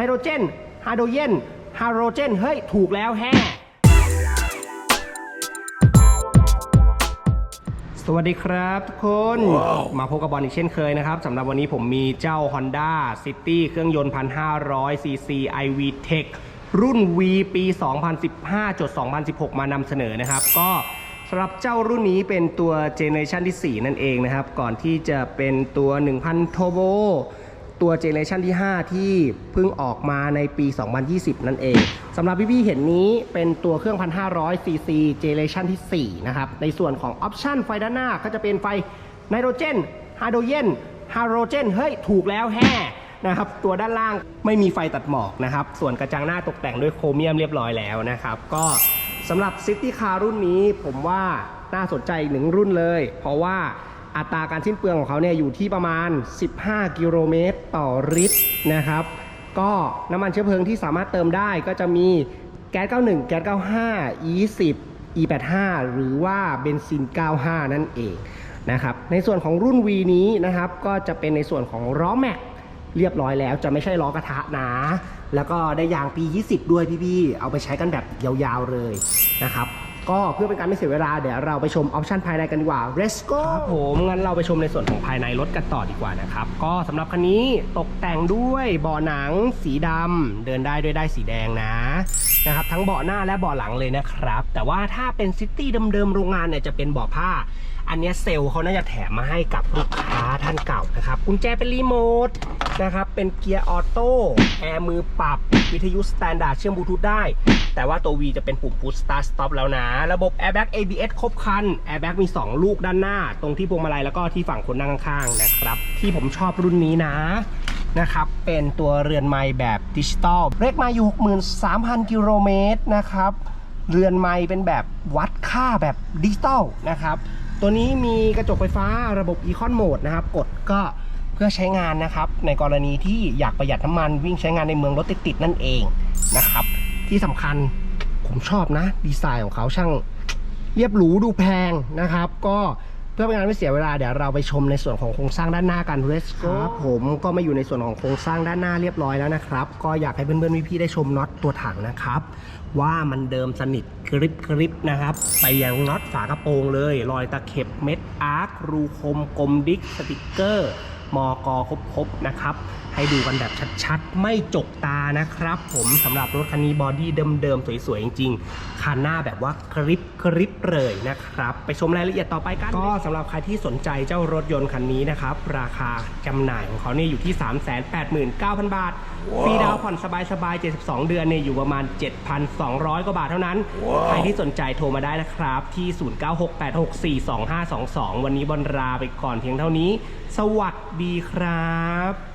ไนโตรเจนไฮโดรเจนไฮโดรเจน เฮ้ย ถูกแล้วแฮ่สวัสดีครับทุกคน มาพบกับบอลอีกเช่นเคยนะครับสำหรับวันนี้ผมมีเจ้า Honda City เครื่องยนต์ 1,500 cc iV Tech รุ่น V ปี 2015-2016 มานำเสนอนะครับ ก็สำหรับเจ้ารุ่นนี้เป็นตัวเจเนอเรชันที่ 4 นั่นเองนะครับ ก่อนที่จะเป็นตัว 1,000 Turbo ตัวเจเนอเรชันที่ 5 ที่เพิ่งออกมาในปี 2020 นั่นเองสำหรับพี่ๆเห็นนี้เป็นตัวเครื่อง 1,500 cc เจเนอเรชันที่ 4 นะครับ ในส่วนของออปชันไฟด้านหน้าก็จะเป็นไฟไนโตรเจนไฮโดรเจนไฮโดรเจน เฮ้ย ถูกแล้วแฮ่นะครับ ตัวด้านล่างไม่มีไฟตัดหมอกนะครับ ส่วนกระจังหน้าตกแต่งด้วยโครเมียมเรียบร้อยแล้วนะครับ ก็สำหรับซิตี้คาร์รุ่นนี้ผมว่าน่าสนใจอีกหนึ่งรุ่นเลย เพราะว่า อัตราการสิ้นเปลืองของเขาเนี่ยอยู่ที่ประมาณ 15 กิโลเมตรต่อลิตรนะครับ ก็น้ำมันเชื้อเพลิงที่สามารถเติมได้ก็จะมีแก๊ส 91 แก๊ส 95 E10 E85 หรือว่าเบนซิน 95 นั่นเองนะครับ ในส่วนของรุ่น V นี้นะครับ ก็จะเป็นในส่วนของล้อแม็กเรียบร้อยแล้วจะไม่ใช่ล้อกระทะนะ แล้วก็ได้ยางปี 20 ด้วยพี่ๆ เอาไปใช้กันแบบยาวๆเลยนะครับ ก็เพื่อเป็นการไม่เสียเวลาเดี๋ยวเราไปชมออปชันภายในกันดีกว่า Let's go ครับผมงั้นเราไปชมในส่วนของภายในรถกันต่อดีกว่านะครับ ก็สำหรับคันนี้ตกแต่งด้วยเบาะหนังสีดำเดินได้ด้วยได้สีแดงนะนะครับทั้งเบาะหน้าและเบาะหลังเลยนะครับ แต่ว่าถ้าเป็นซิตี้เดิมๆโรงงานเนี่ยจะเป็นเบาะผ้า อันนี้เซลล์เขาน่าจะแถมมาให้กับลูกค้าท่านเก่านะครับกุญแจเป็นรีโมท นะครับ เป็นเกียร์ออโต้แอร์มือปรับ วิทยุสแตนดาร์ดเชื่อมบลูทูธได้ แต่ว่าตัว V จะเป็นปุ่ม Push Start Stop แล้วนะ ระบบ Airbag ABS ครบคัน Airbag มี 2 ลูกด้านหน้า ตรงที่พวงมาลัยแล้วก็ที่ฝั่งคนนั่งข้างๆนะครับ ที่ผมชอบรุ่นนี้นะนะครับ เป็นตัวเรือนไม้แบบดิจิตอลเลขไมาอยู่63,000 กิโลเมตรนะครับ เรือนไม้เป็นแบบวัดค่าแบบดิจิตอลนะครับ ตัวนี้มีกระจกไฟฟ้าระบบ Econ Mode นะครับ กดก็ พื่อใช้งานนะครับ ในกรณีที่อยากประหยัดน้ำมันวิ่งใช้งานในเมืองรถติดๆนั่นเองนะครับ ที่สำคัญผมชอบนะ ดีไซน์ของเขาช่างเรียบหรูดูแพงนะครับ ก็เพื่อเป็นการไม่เสียเวลาเดี๋ยวเราไปชมในส่วนของโครงสร้างด้านหน้ากัน Let's go ครับผมก็มาอยู่ในส่วนของโครงสร้างด้านหน้าเรียบร้อยแล้วนะครับ ก็อยากให้เพื่อนๆพี่ๆได้ชมน็อตตัวถังนะครับ ว่ามันเดิมสนิทกริบกริบนะครับ ไปยังน็อตฝากระโปรงเลย รอยตะเข็บเม็ดอาร์ครูคมกลมดิกสติกเกอร์ มอกอครบๆนะครับ ให้ดูกันแบบชัดๆ ไม่จกตานะครับ ผมสำหรับรถคันนี้บอดี้เดิมๆ สวยๆ จริงๆ คันหน้าแบบว่ากริบกริบเลยนะครับ ไปชมรายละเอียดต่อไปกัน ก็สำหรับใครที่สนใจเจ้ารถยนต์คันนี้นะครับ ราคาจำหน่ายของเขาเนี่ยอยู่ที่ 389,000 บาทฟรีดาวน์ผ่อนสบายๆ 72 เดือนเนี่ยอยู่ประมาณ 7,200 กว่าบาทเท่านั้น ใครที่สนใจโทรมาได้นะครับ ที่ 0968642522 วันนี้บอลลาไปก่อนเพียงเท่านี้ สวัสดีครับ